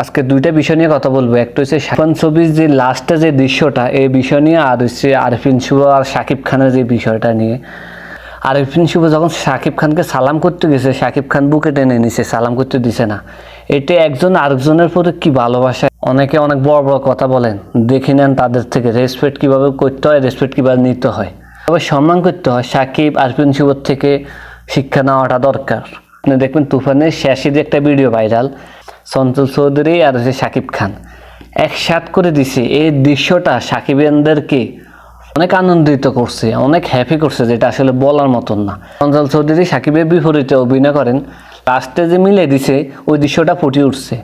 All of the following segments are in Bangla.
আজকে দুইটা বিষয় নিয়ে কথা বলব। একটা হচ্ছে শাকিব ছবির যে লাস্টে যে দৃশ্যটা, এই বিষয় নিয়ে, আর হচ্ছে আরফিন শুভ আর শাকিব খানের যে বিষয়টা নিয়ে। আরফিন শুভ যখন শাকিব খানকে সালাম করতে গেছে, শাকিব খান বুকে টেনে নিছে, সালাম করতে দিছে না। এটা একজন আরেকজনের প্রতি কি ভালোবাসা? অনেকে অনেক বড় বড় কথা বলেন, দেখে নেন তাদের থেকে রেসপেক্ট কীভাবে করতে হয় রেসপেক্ট কীভাবে নিতে হয়। তবে সম্মান করতে হয় সাকিব আরফিন শুভর থেকে শিক্ষা নেওয়াটা দরকার। আপনি দেখবেন তুফানের শেষে যে একটা ভিডিও ভাইরাল সন্তোষ চৌধুরী আর হচ্ছে শাকিব খান। একসাথ করে দিছে। এই দৃশ্যটা সাকিবিয়ানদেরকে অনেক আনন্দিত করছে, অনেক হ্যাপি করছে, যেটা আসলে বলার মতন না। অঞ্চল চৌধুরী সাকিবের বিপরীতে অভিনয় করেন। লাস্টে যে মিলে দিছে, ওই দৃশ্যটা ফুটে উঠছে।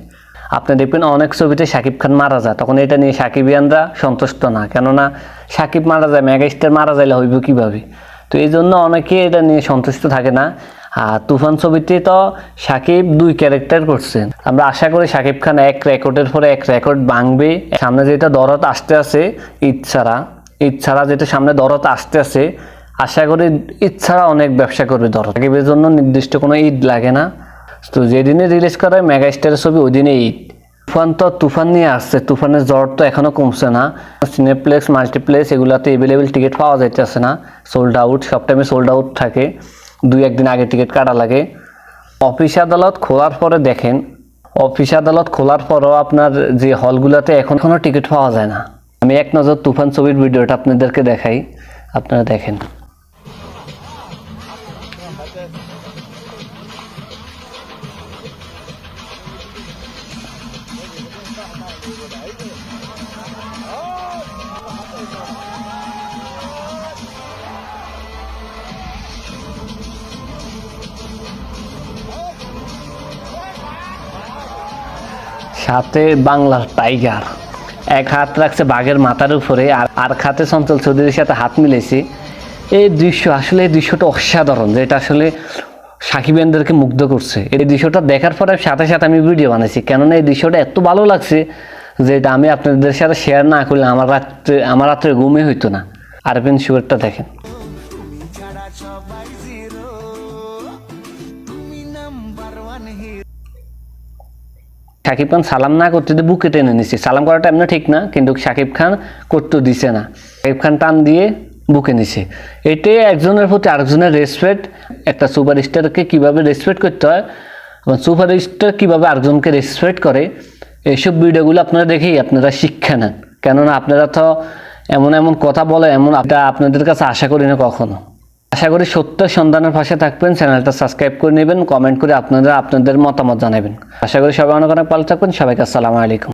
আপনি দেখবেন অনেক ছবিতে সাকিব খান মারা যায়। তখন এটা নিয়ে সাকিবিয়ানরা সন্তুষ্ট না। কেননা সাকিব মারা যায়, মেগাস্টার মারা যাইলে হইব কীভাবে? তো এই জন্য অনেকে এটা নিয়ে সন্তুষ্ট থাকে না। আর তুফান ছবিতে তো সাকিব দুই ক্যারেক্টার করছেন আমরা আশা করি সাকিব খান এক রেকর্ডের পরে এক রেকর্ড ভাঙবে। সামনে যেটা দরত আসতে আছে, ঈদ ছাড়া। ঈদ ছাড়া যেটা সামনে দরদ আসতে আছে, আশা করি ঈদ ছাড়া অনেক ব্যবসা করবে দরদ। সাকিবের জন্য নির্দিষ্ট কোনো ঈদ লাগে না। তো যেদিনে রিলিজ করা হয় মেগা স্টারের ছবি ওই দিনে ঈদ। তুফান তো তুফান নিয়ে আসছে। তুফানের জ্বর তো এখনও কমছে না। সিনেপ্লেক্স মাল্টিপ্লেক্স এগুলাতে এভেলেবেল টিকিট পাওয়া যাইতেছে না। সোল্ড আউট সব টাইমে সোল্ড আউট থাকে। দুই একদিন আগে টিকিট কাটা লাগে। অফিস আদালত খোলার পরে দেখেন, অফিস আদালত খোলার পরও আপনার যে হলগুলোতে এখন কোনো টিকিট পাওয়া যায় না। আমি এক নজর তুফান ছবির ভিডিওটা আপনাদেরকে দেখাই, আপনারা দেখেন। সাথে বাংলার টাইগার। এক হাত রাখছে বাঘের মাথার উপরে আর আর খাতে চঞ্চল চৌধুরীর সাথে হাত মিলেছে এই দৃশ্য আসলে এই দৃশ্যটা অসাধারণ যেটা আসলে সাকিবেনদেরকে মুগ্ধ করছে। এই দৃশ্যটা দেখার পরে সাথে সাথে আমি ভিডিও বানাইছি। কেননা এই দৃশ্যটা এত ভালো লাগছে যে এটা আমি আপনাদের সাথে শেয়ার না করলে আমার রাত্রে আমার রাত্রে ঘুমই হইতো না। আরবিন শুয়ারটা দেখেন। শাকিব খান সালাম না করতে দিয়ে বুকে টেনে নিচ্ছে সালাম করাটা এমনি ঠিক না, কিন্তু শাকিব খান করতে দিছে না। শাকিব খান টান দিয়ে বুকে নিছে। এটাই একজনের প্রতি আরেকজনের রেসপেক্ট একটা সুপারস্টারকে কীভাবে রেসপেক্ট করতে হয় এবং সুপারস্টার কীভাবে আরেকজনকে রেসপেক্ট করে, এইসব ভিডিওগুলো আপনারা দেখেই আপনারা শিক্ষা নেন। কেননা আপনারা তো এমন এমন কথা বলে, এমন আপনাদের কাছে আশা করি না কখনো। আশা করি সত্য সন্ধানের পাশে থাকবেন, চ্যানেলটা সাবস্ক্রাইব করে নেবেন, কমেন্ট করে আপনারা আপনাদের মতামত জানাবেন। আশা করি সবাই অনেক অনেক ভালো থাকবেন, সবাইকে আসসালামু আলাইকুম।